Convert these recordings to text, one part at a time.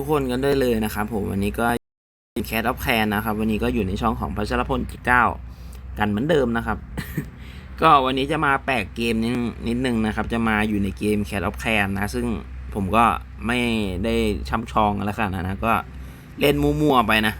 ทุกคนกันได้เลยนะครับผมวันนี้ก็แคทออฟแคนนะครับ วันนี้ก็อยู่ในช่องของพัชรพลจิตเก้ากันเหมือนเดิมนะครับ ก็วันนี้จะมาแปลกเกมนิดนิดนึงนะครับ จะมาอยู่ในเกม Cat of Can นะ ซึ่งผมก็ไม่ได้ช่ำชองอะไรขนาดนั้นนะก็เล่นมั่วๆไปนะ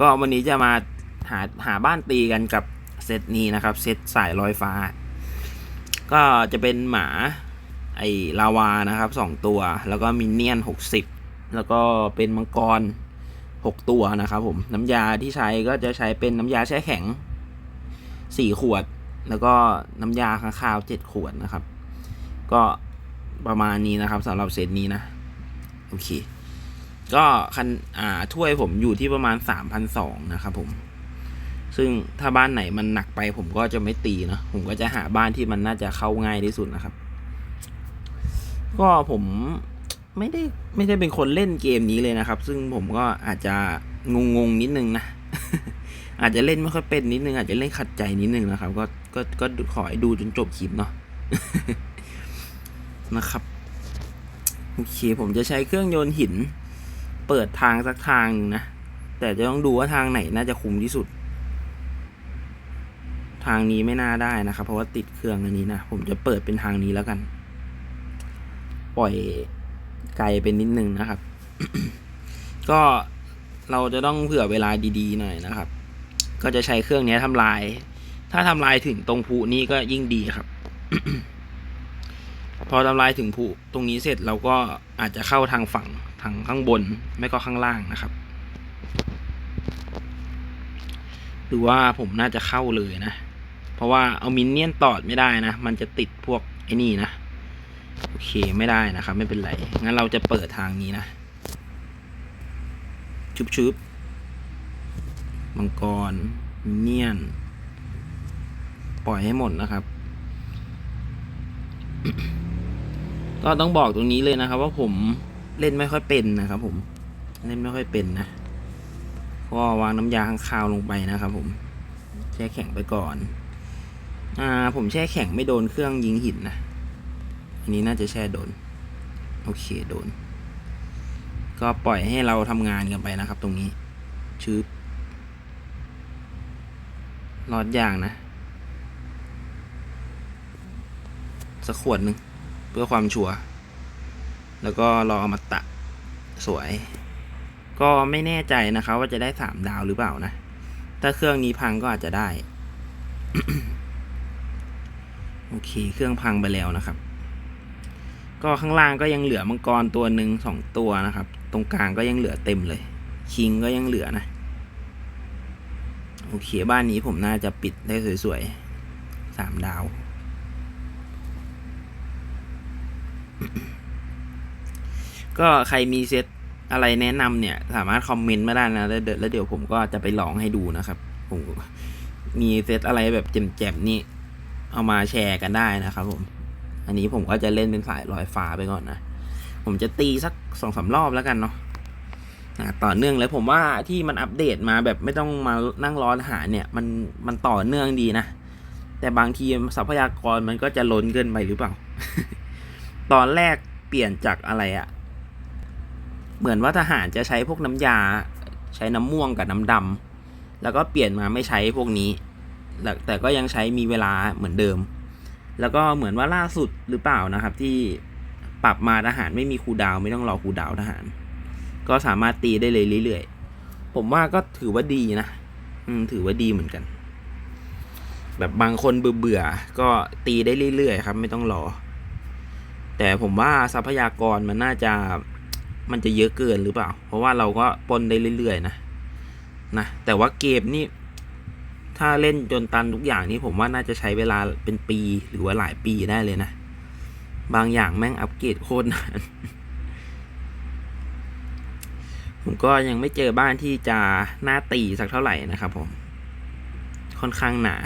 ก็วันนี้จะมาหาหาบ้านตีกันกับเซตนี้นะครับ เซตสายลอยฟ้า ก็จะเป็นหมาไอลาวานะครับสองตัว แล้วก็มินเนี่ยนหกสิบ แล้วก็เป็นมังกรหกตัวนะครับผม น้ำยาที่ใช้ก็จะใช้เป็นน้ำยาแช่แข็งสี่ขวด แล้วก็น้ำยาข้างคาวเจ็ดขวดนะครับ ก็ประมาณนี้นะครับสำหรับเซตนี้นะ โอเค ก็คันอ่าถ้วยผมอยู่ที่ประมาณสามพันสองนะครับผมซึ่งถ้าบ้านไหนมันหนักไปผมก็จะไม่ตีเนอะผมก็จะหาบ้านที่มันน่าจะเข้าง่ายที่สุดนะครับ ก็ผม ไม่ได้ไม่ได้เป็นคนเล่นเกมนี้เลยนะครับ ซึ่งผมก็อาจจะงงงนิดนึงนะ อาจจะเล่นไม่ค่อยเป็นนิดนึงอาจจะเล่นขัดใจนิดนึงนะครับ ก็ก็ก็ขอให้ดูจนจบคลิปเนาะนะครับโอเคผมจะใช้เครื่องโยนหิน เปิดทางสักทางหนึ่งนะ แต่จะต้องดูว่าทางไหนน่าจะคุ้มที่สุด ทางนี้ไม่น่าได้นะครับ เพราะว่าติดเครื่องอันนี้นะ ผมจะเปิดเป็นทางนี้แล้วกัน ปล่อย ไกลเป็นนิดนึงนะครับ ก็เราจะต้องเผื่อเวลาดีๆหน่อยนะครับ ก็จะใช้เครื่องนี้ทำลาย ถ้าทำลายถึงตรงภูนี้ก็ยิ่งดีครับ พอทำลายถึงภูตรงนี้เสร็จเราก็อาจจะเข้าทางฝั่งทางข้างบนไม่ก็ข้างล่างนะครับหรือว่าผมน่าจะเข้าเลยนะ เพราะว่าเอามินเนี่ยนตอดไม่ได้นะ มันจะติดพวกไอ้นี่นะ เคไม่ได้นะครับ ไม่เป็นไร งั้นเราจะเปิดทางนี้นะ ชุบชุบมังกรเนียน ปล่อยให้หมดนะครับ ก็ต้องบอกตรงนี้เลยนะครับ ว่าผมเล่นไม่ค่อยเป็นนะครับ ผม เล่นไม่ค่อยเป็นนะ ก็วางน้ำยาข้างคาวลงไปนะครับ ผมแช่แข็งไปก่อน อ่า ผมแช่แข็งไม่โดนเครื่องยิงหินนะ อันนี้น่าจะแช่โดน โอเคโดน ก็ปล่อยให้เราทำงานกันไปนะครับ ตรงนี้ชืบรอดอย่างนะ สักขวดหนึ่งเพื่อความชัวร์แล้วก็รอเอามาตะสวย ก็ไม่แน่ใจนะครับ ว่าจะได้สามดาวหรือเปล่านะ ถ้าเครื่องนี้พังก็อาจจะได้ โอเค เครื่องพังไปแล้วนะครับ ก็ข้างล่างก็ยังเหลือมังกรตัวหนึ่งสองตัวนะครับ ตรงกลางก็ยังเหลือเต็มเลย คิงก็ยังเหลือนะ โอเคบ้านนี้ผมน่าจะปิดได้สวยๆสามดาว ก็ใครมีเซตอะไรแนะนำเนี่ย สามารถคอมเมนต์มาได้นะ แล้วเดี๋ยวผมก็จะไปลองให้ดูนะครับ ผมมีเซตอะไรแบบแจ่มๆนี่ เอามาแชร์กันได้นะครับผม อันนี้ผมก็จะเล่นเป็นสายลอยฟ้าไปก่อนนะ ผมจะตีสักสองสารอบแล้วกันเนาะต่อเนื่องเลยผมว่าที่มันอัปเดตมาแบบไม่ต้องมานั่งรอหาเนี่ย มันมันต่อเนื่องดีนะ แต่บางทีทรัพยากรมันก็จะล้นเกินไปหรือเปล่า ตอนแรกเปลี่ยนจากอะไรอะเหมือนว่าทหารจะใช้พวกน้ำยา ใช้น้ำม่วงกับน้ำดำแล้วก็เปลี่ยนมาไม่ใช้พวกนี้ แต่ก็ยังใช้มีเวลาเหมือนเดิม แล้วก็เหมือนว่าล่าสุดหรือเปล่านะครับ ที่ปรับมาทหารไม่มีคูดาวไม่ต้องรอคูดาวทหาร ก็สามารถตีได้เลยเรื่อยๆ ผมว่าก็ถือว่าดีนะ อืม ถือว่าดีเหมือนกัน แบบบางคนเบื่อๆก็ตีได้เรื่อยๆครับ ไม่ต้องรอ แต่ผมว่าทรัพยากรมันน่าจะมันจะเยอะเกินหรือเปล่า เพราะว่าเราก็ปนได้เรื่อยๆนะนะแต่ว่าเกมนี่ ถ้าเล่นจนตันทุกอย่างนี่ผมว่าน่าจะใช้เวลาเป็นปีหรือว่าหลายปีได้เลยนะ บางอย่างแม่งอัปเกรดโคตรนานผมก็ยังไม่เจอบ้านที่จะหน่าตีสักเท่าไหร่นะครับผม ค่อนข้างหนา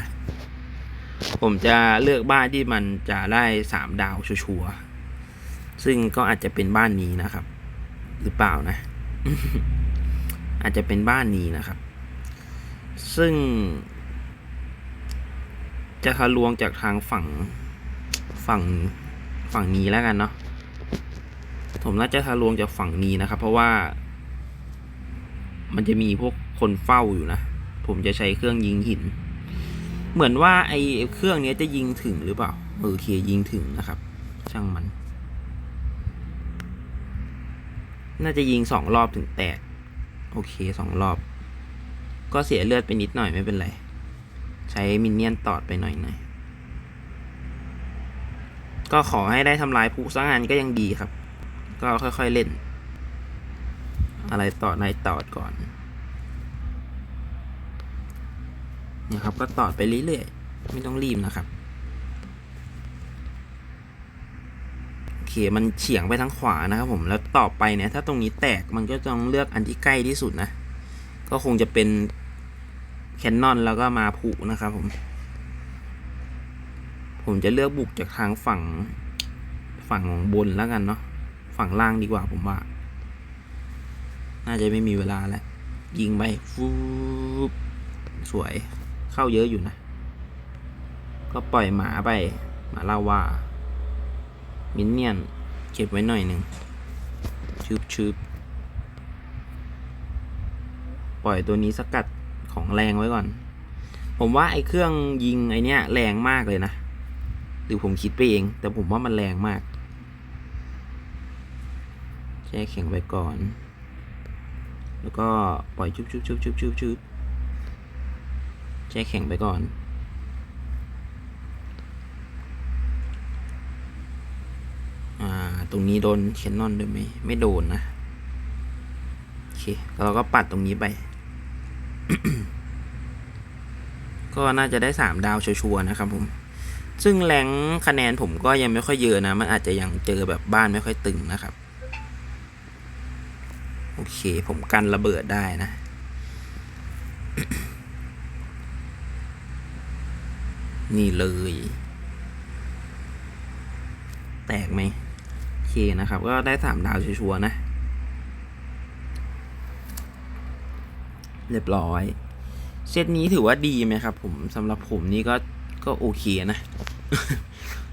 ผมจะเลือกบ้านที่มันจะได้สามดาวชัวร์ซึ่งก็อาจจะเป็นบ้านนี้นะครับ หรือเปล่านะ อาจจะเป็นบ้านนี้นะครับ ซึ่ง จะทะลวงจากทางฝั่งฝั่งฝั่งนี้แล้วกันเนาะผมน่าจะทะลวงจากฝั่งนี้นะครับ เพราะว่า มันจะมีพวกคนเฝ้าอยู่นะ ผมจะใช้เครื่องยิงหิน เหมือนว่าไอเครื่องนี้จะยิงถึงหรือเปล่าโอเคยิงถึงนะครับ ช่างมัน น่าจะยิงสองรอบถึงแตก โอเคสองรอบ ก็เสียเลือดไปนิดหน่อยไม่เป็นไร ใช้มินเนี่ยนตอดไปหน่อยหน่อยก็ขอให้ได้ทำลายผู้สร้างงานก็ยังดีครับ ก็ค่อยๆเล่น อะไรต่อในตอดก่อนเนี่ยครับ ก็ตอดไปเรื่อยๆ ไม่ต้องรีบนะครับ โอเค มันเฉียงไปทางขวานะครับผมแล้วต่อไปเนี่ย ถ้าตรงนี้แตกมันก็ต้องเลือกอันที่ใกล้ที่สุดนะ ก็คงจะเป็น แคนนอนแล้วก็มาผูนะครับผม ผมจะเลือกบุกจากทางฝั่งฝั่งของบนแล้วกันเนาะฝั่งล่างดีกว่าผมว่า น่าจะไม่มีเวลาแล้ว ยิงไปฟูบสวยเข้าเยอะอยู่นะ ก็ปล่อยหมาไป หมาลาว่า มินเนี่ยน เก็บไว้หน่อยหนึ่งชืบชืบปล่อยตัวนี้สกัด ของแรงไว้ก่อน ผมว่าไอ้เครื่องยิงไอเนี้ยแรงมากเลยนะ หรือผมคิดไปเอง แต่ผมว่ามันแรงมากแช่แข็งไปก่อน แล้วก็ปล่อยชุบชุบชุบชุบชุบชุบแช่แข็งไปก่อนอ่าตรงนี้โดนเคนนอนด้วยไหมไม่โดนนะ โอเค เราก็ปัดตรงนี้ไป ก็น่าจะได้สามดาวชัวร์นะครับผม ซึ่งแรงคะแนนผมก็ยังไม่ค่อยเยอะนะ มันอาจจะยังเจอแบบบ้านไม่ค่อยตึงนะครับ โอเค ผมกันระเบิดได้นะนี่เลย แตกไหมโอเคนะครับ ก็ได้สามดาวชัวร์นะ เรียบร้อย เซตนี้ถือว่าดีไหมครับ ผมสำหรับผมนี่ก็ก็โอเคนะ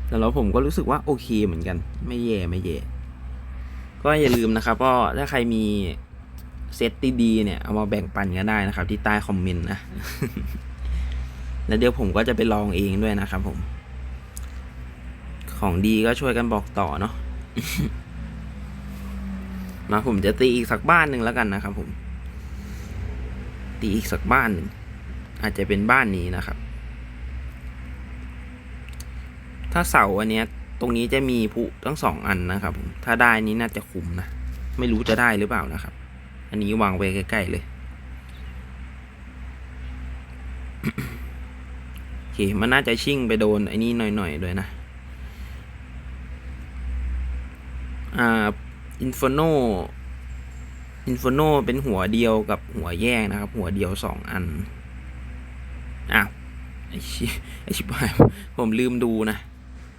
แต่แล้วผมก็รู้สึกว่าโอเคเหมือนกัน ไม่แย่ไม่แย่ ก็อย่าลืมนะครับก็ถ้าใครมีเซตดีๆเนี่ย เอามาแบ่งปันกันได้นะครับ ที่ใต้คอมเมนต์นะ แล้วเดี๋ยวผมก็จะไปลองเองด้วยนะครับผม ของดีก็ช่วยกันบอกต่อเนาะมาผมจะตีอีกสักบ้านหนึ่งแล้วกันนะครับผม ตีอีกสักบ้านหนึ่ง อาจจะเป็นบ้านนี้นะครับ ถ้าเสาอันเนี้ยตรงนี้จะมีผุทั้งสองอันนะครับ ถ้าได้นี้น่าจะคุ้มนะ ไม่รู้จะได้หรือเปล่านะครับ อันนี้วางไว้ใกล้ๆเลยโอเคมันน่าจะชิ่งไปโดนไอ้นี่หน่อยๆด้วยนะ อ่าอินฟโนอินฟโนเป็นหัวเดียวกับหัวแยกนะครับ หัวเดียวสองอัน อ้าวไอชิไอชิบหายผมลืมดูนะ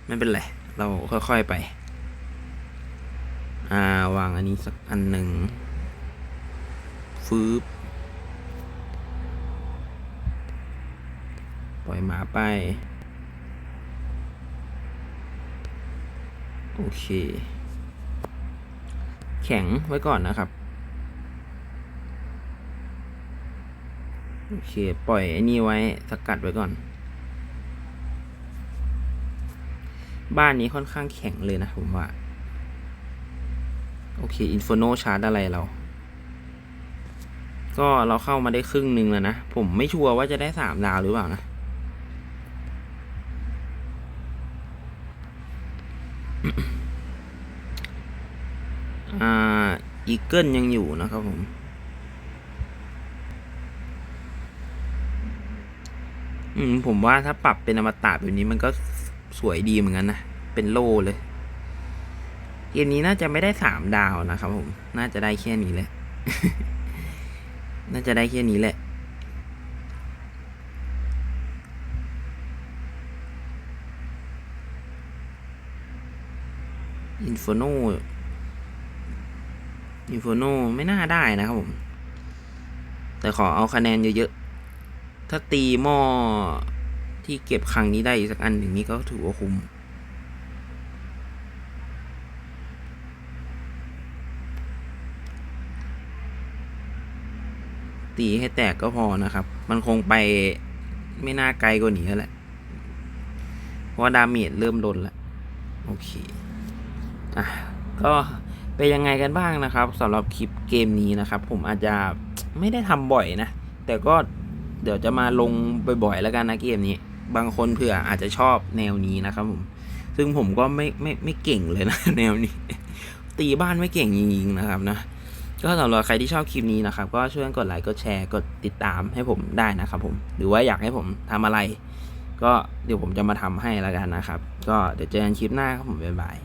ไม่เป็นไร เราค่อยๆไป อ่าวางอันนี้สักอันหนึ่งฟืบปล่อยหมาไป โอเค แข็งไว้ก่อนนะครับ โอเค ปล่อยไอ้นี่ไว้สกัดไว้ก่อน บ้านนี้ค่อนข้างแข็งเลยนะผมว่า โอเค อินฟโนชาร์จอะไรเรา ก็เราเข้ามาได้ครึ่งหนึ่งแล้วนะ ผมไม่ชัวร์ว่าจะได้สามดาวหรือเปล่านะอ่าอีเกิลยังอยู่นะครับผม อืมผมว่าถ้าปรับเป็นอมตะแบบนี้มันก็สวยดีเหมือนกันนะ เป็นโลเลย เกมนี้น่าจะไม่ได้สามดาวนะครับผม น่าจะได้แค่นี้แหละ น่าจะได้แค่นี้แหละ อินฟโนอินฟโนไม่น่าได้นะครับผม แต่ขอเอาคะแนนเยอะๆ ถ้าตีหม้อที่เก็บครั้งนี้ได้สักอันหนึ่งนี้ก็ถือว่าคุ้มตีให้แตกก็พอนะครับ มันคงไปไม่น่าไกลกว่านี้แล้วแหละ เพราะดาเมจเริ่มลดแล้ว โอเค อะ ก็เป็นยังไงกันบ้างนะครับสำหรับคลิปเกมนี้นะครับ ผมอาจจะไม่ได้ทำบ่อยนะ แต่ก็ เดี๋ยวจะมาลงบ่อยๆแล้วกันนะเกมนี้ บางคนเผื่ออาจจะชอบแนวนี้นะครับผมซึ่งผมก็ไม่ไม่ไม่เก่งเลยนะแนวนี้ ตีบ้านไม่เก่งจริงๆนะครับนะก็สำหรับใครที่ชอบคลิปนี้นะครับ ก็ช่วยกดไลค์กดแชร์กดติดตามให้ผมได้นะครับผมหรือว่าอยากให้ผมทำอะไร ก็เดี๋ยวผมจะมาทำให้แล้วกันนะครับ ก็เดี๋ยวเจอกันคลิปหน้าครับผมบ๊ายบาย